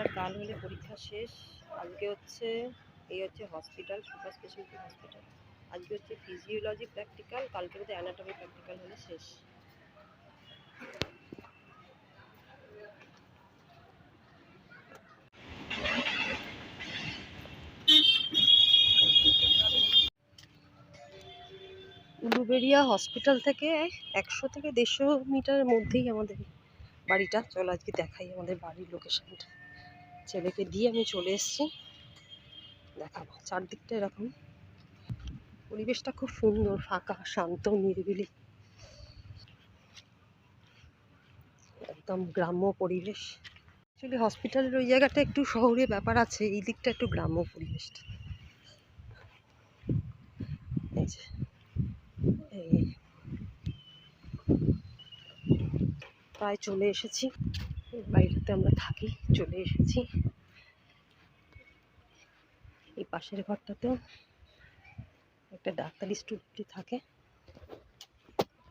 আর কাল হলে পরীক্ষা শেষ। আজকে হচ্ছে, এই হচ্ছে হসপিটাল সুপার স্পেশালিটি হসপিটাল আজকে হচ্ছে ফিজিওলজি প্র্যাকটিক্যাল কালকে হচ্ছে অ্যানাটমি প্র্যাকটিক্যাল হলে শেষ। উলুবেড়িয়া হসপিটাল থেকে একশো থেকে দেড়শো মিটারের মধ্যেই আমাদের বাড়িটা। চলো আজকে দেখাই আমাদের বাড়ির লোকেশনটা ছেলেকে দিয়ে আমি চলে এসেছি। দেখাবো, চারদিকটা এরকম। পরিবেশটা খুব সুন্দর, ফাঁকা, শান্ত, নিরিবিলি। একদম গ্রাম্য পরিবেশ। অ্যাকচুয়ালি হসপিটালের ওই জায়গাটা একটু শহরে ব্যাপার আছে, এই দিকটা একটু গ্রাম্য পরিবেশটা এই যে প্রায় চলে এসেছি। বাড়িটাতে আমরা থাকি, চলে এসেছি। এই পাশের ঘরটাতেও একটা ডাক্তারি স্টুডেন্টই থাকে।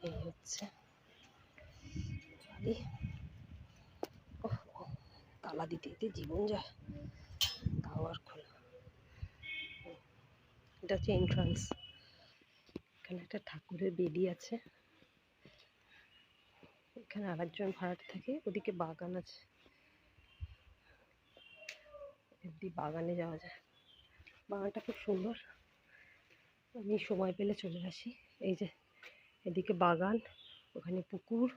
এই হচ্ছে বাড়ি। তালা দিতে দিতে জীবন যায়। তাও আর খোলা। এটা হচ্ছে এন্ট্রান্স এখানে একটা ঠাকুরের বেদি আছে। এখানে আরেকজন ভাড়াটে থাকে, ওদিকে বাগান আছে। এমনি বাগানে যাওয়া যায়। বাগানটা খুব সুন্দর। আমি সময় পেলে চলে আসি। এই যে, এদিকে বাগান, ওখানে পুকুর।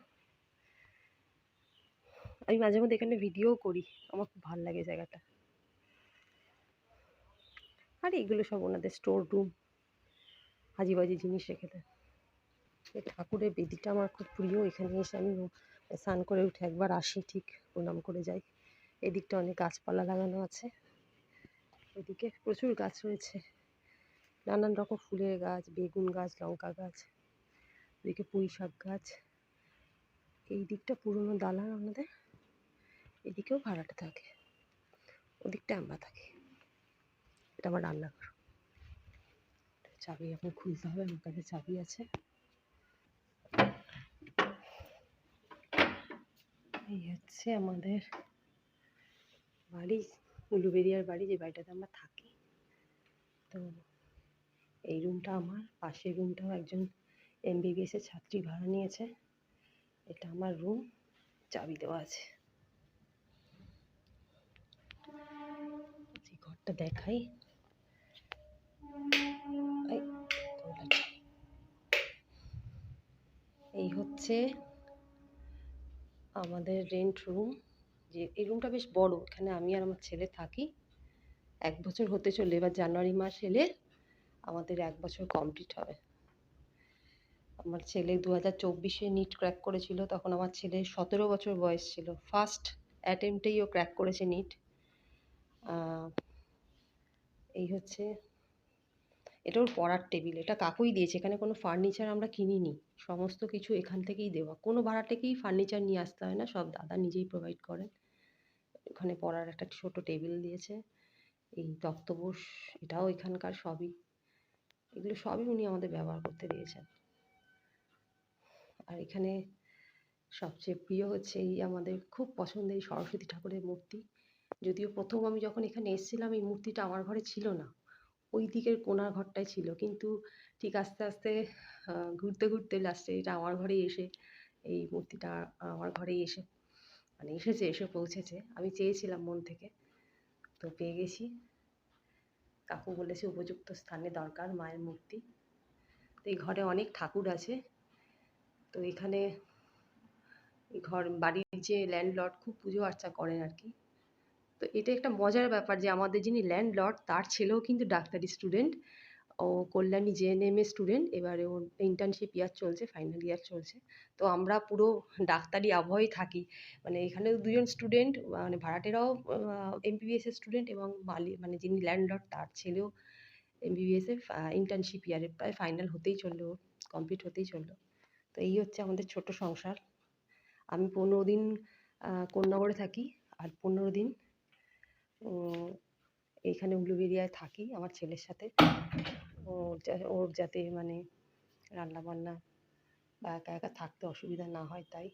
আমি মাঝে মধ্যে এখানে ভিডিও করি। আমার খুব ভালো লাগে জায়গাটা। আর এগুলো সব ওনাদের স্টোর রুম হাজিবাজি জিনিস রেখে দেয়। এই ঠাকুরের বেদিটা আমার খুব প্রিয়। এখানে এসে আমি স্নান করে উঠে একবার আসি, ঠিক প্রণাম করে যাই। এদিকটা অনেক গাছপালা লাগানো আছে। এদিকে প্রচুর গাছ রয়েছে। নানান রকম ফুলের গাছ, বেগুন গাছ, লঙ্কা গাছ এদিকে পুঁই শাক গাছ। এই দিকটা পুরনো দালান আমাদের। এদিকেও ভাড়াটা থাকে। ওদিকটা আমরা থাকি। এটা আমার রান্নাঘর। চাবি এখন খুলতে হবে, আমার কাছে চাবি আছে। এই হচ্ছে আমাদের বাড়ি, উলুবেরিয়ার বাড়ি, যে বাড়িটাতে আমরা থাকি। তো এই রুমটা আমার, পাশের রুমটাও একজন এমবিবিএস এর ছাত্রী ভাড়া নিয়েছে। এটা আমার রুম, চাবি দেওয়া আছে। ঘরটা দেখাই। এই হচ্ছে আমাদের রেন্ট রুম যে এই রুমটা বেশ বড়, এখানে আমি আর আমার ছেলে থাকি। এক বছর হতে চলে এবার জানুয়ারি মাস এলে আমাদের এক বছর কমপ্লিট হবে। আমার ছেলে দু হাজার চব্বিশে নিট ক্র্যাক করেছিল, তখন আমার ছেলে সতেরো বছর বয়স ছিল। ফার্স্ট অ্যাটেম্পটেই ও ক্র্যাক করেছে নিট এই হচ্ছে এটা ওর পড়ার টেবিল, এটা কাকুই দিয়েছে। এখানে কোনো ফার্নিচার আমরা কিনিনি। সমস্ত কিছু এখান থেকেই দেওয়া। কোনো ভাড়াটেকেই ফার্নিচার নিয়ে আসতে হয় না, সব দাদা নিজেই প্রোভাইড করেন। ওখানে পড়ার একটা ছোট টেবিল দিয়েছে। এই তক্তপোষ এটাও এখানকার সবই। এগুলো সবই উনি আমাদের ব্যবহার করতে দিয়েছেন। আর এখানে সবচেয়ে প্রিয় হচ্ছে এই আমাদের খুব পছন্দের সরস্বতী ঠাকুরের মূর্তি। যদিও প্রথম আমি যখন এখানে এসেছিলাম, এই মূর্তিটা আমার ঘরে ছিল না। ওই দিকের কোণার ঘরটায় ছিল। কিন্তু ঠিক আস্তে আস্তে ঘুরতে ঘুরতে লাস্টে এটা আমার ঘরেই এসে, এই মূর্তিটা আমার ঘরেই এসে মানে এসেছে, এসে পৌঁছেছে। আমি চেয়েছিলাম মন থেকে, তো পেয়ে গেছি। কাকু বলেছে উপযুক্ত স্থানে দরকার মায়ের মূর্তি। তো এই ঘরে অনেক ঠাকুর আছে। তো এখানে ঘর, বাড়ির যে ল্যান্ডলর্ড খুব পুজো আর্চা করেন আর কি। তো এটা একটা মজার ব্যাপার যে আমাদের যিনি ল্যান্ডলর্ড তার ছেলেও কিন্তু ডাক্তারি স্টুডেন্ট ও কল্যাণী জেএনএম এর স্টুডেন্ট এবারে ওর ইন্টার্নশিপ ইয়ার চলছে ফাইনাল ইয়ার চলছে। তো আমরা পুরো ডাক্তারি আবহাওয়ায় থাকি। মানে এখানে দুজন স্টুডেন্ট মানে ভাড়াটেরাও এমবিবিএস এর স্টুডেন্ট এবং মালি মানে যিনি ল্যান্ডলর্ড তার ছেলেও এমবিবিএস এর ইন্টার্নশিপ ইয়ারে প্রায় ফাইনাল হতেই চলল কমপ্লিট হতেই চলল। তো এই হচ্ছে আমাদের ছোট সংসার। আমি পনেরো দিন কোন্নগরে থাকি, আর পনেরো দিন এইখানে উলুবেরিয়ায় থাকি আমার ছেলের সাথে। ওর ওর যাতে মানে রান্না বান্না বা একা একা থাকতে অসুবিধা না হয় তাই।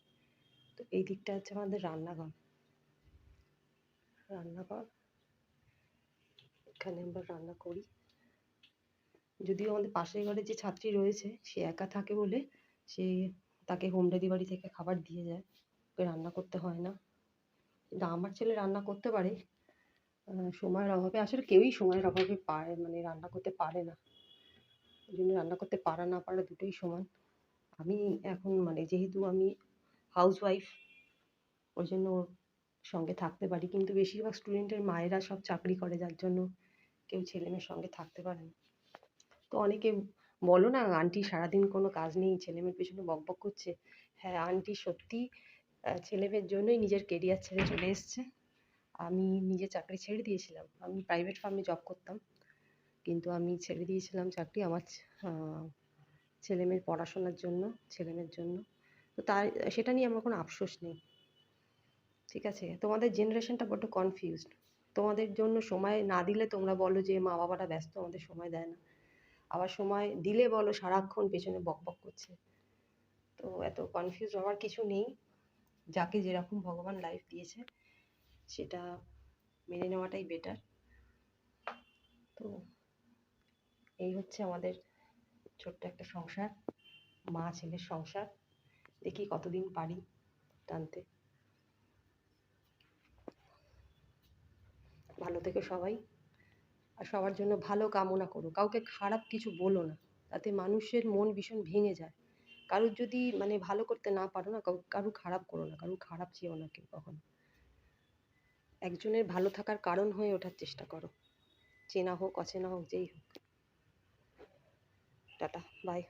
তো এই দিকটা হচ্ছে আমাদের রান্নাঘর। রান্নাঘর, এখানে আমরা রান্না করি। যদিও আমাদের পাশের ঘরে যে ছাত্রী রয়েছে, সে একা থাকে বলে সে তাকে হোম ডেলিভারি থেকে খাবার দিয়ে যায়। ওকে রান্না করতে হয় না। কিন্তু আমার ছেলে রান্না করতে পারে সময়ের অভাবে, আসলে কেউই সময়ের অভাবে পারে মানে রান্না করতে পারে না। ওই জন্য রান্না করতে পারা না পারা দুটোই সমান। আমি এখন মানে যেহেতু আমি হাউস ওয়াইফ ওই জন্য ওর সঙ্গে থাকতে পারি। কিন্তু বেশিরভাগ স্টুডেন্টের মায়েরা সব চাকরি করে, যার জন্য কেউ ছেলে মেয়ের সঙ্গে থাকতে পারে না। তো অনেকে বলো না, আন্টি, সারাদিন কোনো কাজ নেই, ছেলে মেয়ের পেছনে বক বক করছে? হ্যাঁ আন্টি সত্যি ছেলে মেয়ের জন্যই নিজের কেরিয়ার ছেড়ে চলে এসছে। আমি নিজে চাকরি ছেড়ে দিয়েছিলাম। আমি প্রাইভেট ফার্মে জব করতাম। কিন্তু আমি ছেড়ে দিয়েছিলাম চাকরি আমার আহ, ছেলে মেয়ের পড়াশোনার জন্য ছেলে মেয়ের জন্য। তো তার সেটা নিয়ে আমার কোনো আফসোস নেই। ঠিক আছে? তোমাদের জেনারেশনটা বড্ড কনফিউজড তোমাদের জন্য সময় না দিলে তোমরা বলো যে মা বাবারা ব্যস্ত আমাদের সময় দেয় না। আবার সময় দিলে বলো সারাক্ষণ পেছনে বক বক করছে। তো এত কনফিউজ হওয়ার কিছু নেই। যাকে যেরকম ভগবান লাইফ দিয়েছে। সেটা মেনে নেওয়াটাই বেটার তো এই হচ্ছে আমাদের ছোট্ট একটা সংসার, মা ছেলের সংসার। দেখি কতদিন পারি টানতে। ভালো থেকো সবাই। আর সবার জন্য ভালো কামনা করো। কাউকে খারাপ কিছু বলো না। তাতে মানুষের মন ভীষণ ভেঙে যায়। কারুর যদি মানে ভালো করতে না পারো না কারু খারাপ করো না। কারু খারাপ চেয়েও না কেউ কখনো। একজনের ভালো থাকার কারণ হয়ে ওঠার চেষ্টা করো। চেনা হোক, অচেনা হোক, যেই হোক। Tata bye